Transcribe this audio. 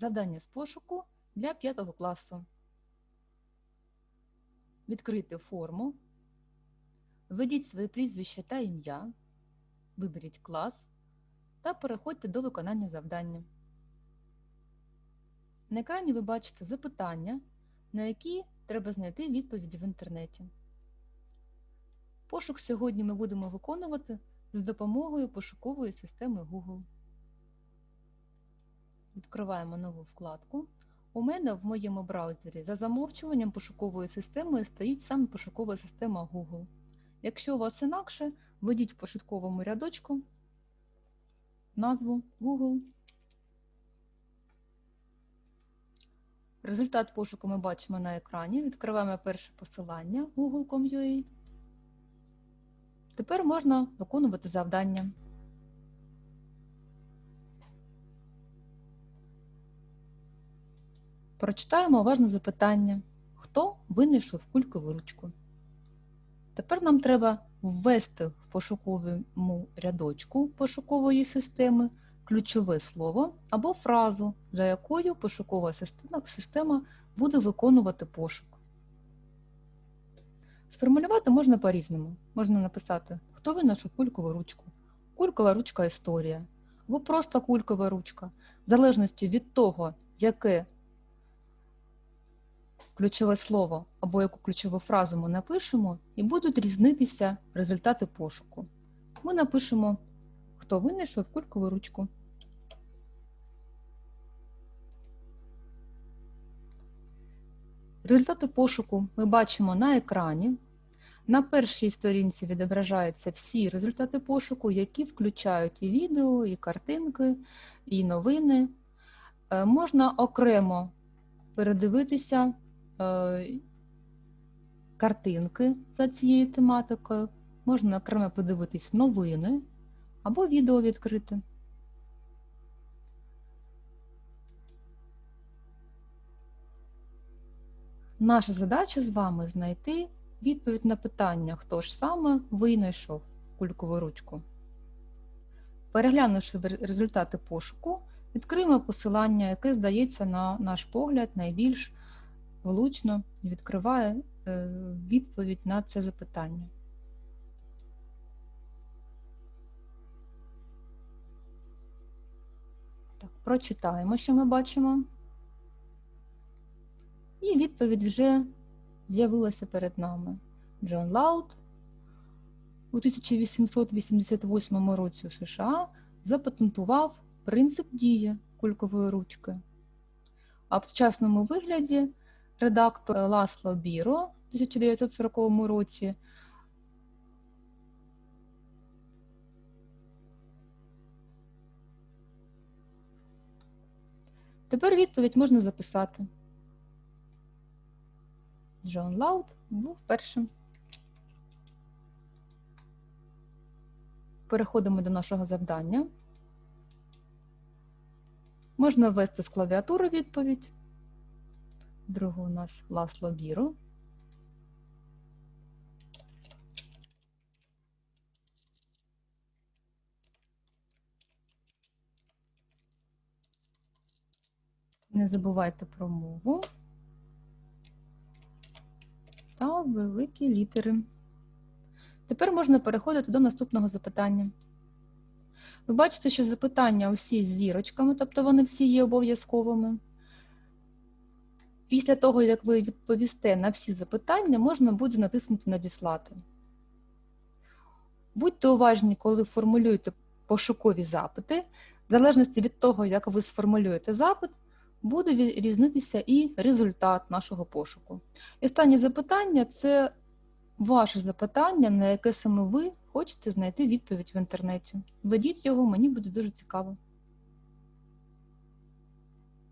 Завдання з пошуку для 5 класу. Відкрити форму. Введіть своє прізвище та ім'я. Виберіть клас та переходьте до виконання завдання. На екрані ви бачите запитання, на які треба знайти відповіді в інтернеті. Пошук сьогодні ми будемо виконувати з допомогою пошукової системи Google. Відкриваємо нову вкладку. У мене в моєму браузері за замовчуванням пошукової системи стоїть саме пошукова система Google. Якщо у вас інакше, введіть в пошуковому рядочку назву Google. Результат пошуку ми бачимо на екрані. Відкриваємо перше посилання google.com.ua. Тепер можна виконувати завдання. Прочитаємо уважно запитання. Хто винайшов кулькову ручку? Тепер нам треба ввести в пошуковому рядочку пошукової системи ключове слово або фразу, за якою пошукова система, буде виконувати пошук. Сформулювати можна по-різному. Можна написати, хто винайшов кулькову ручку, кулькова ручка історія, або просто кулькова ручка, в залежності від того, яке ключове слово або яку ключову фразу ми напишемо, і будуть різнитися результати пошуку. Ми напишемо, хто винайшов кулькову ручку. Результати пошуку ми бачимо на екрані. На першій сторінці відображаються всі результати пошуку, які включають і відео, і картинки, і новини. Е, Можна окремо передивитися картинки за цією тематикою, можна окремо подивитись новини або відео відкрити. Наша задача з вами знайти відповідь на питання, хто ж саме винайшов кулькову ручку. Переглянувши результати пошуку, відкриємо посилання, яке здається, на наш погляд, найбільш влучно відкриває е, відповідь на це запитання. Так, Прочитаємо, що ми бачимо. І відповідь вже з'явилася перед нами. Джон Лаут у 1888 році у США запатентував принцип дії кулькової ручки. А в сучасному вигляді редактор Ласло Біро у 1940 році Тепер відповідь можна записати. Джон Лаут був першим. Переходимо до нашого завдання. Можна ввести з клавіатури відповідь. Другий у нас Ласло Біро. Не забувайте про мову та великі літери. Тепер можна переходити до наступного запитання. Ви бачите, що запитання усі з зірочками, тобто вони всі є обов'язковими. Після того, як ви відповісте на всі запитання, можна буде натиснути Надіслати. Будьте уважні, коли формулюєте пошукові запити. В залежності від того, як ви сформулюєте запит, буде різнитися і результат нашого пошуку. І останнє запитання це ваше запитання, на яке саме ви хочете знайти відповідь в інтернеті. Введіть його, мені буде дуже цікаво.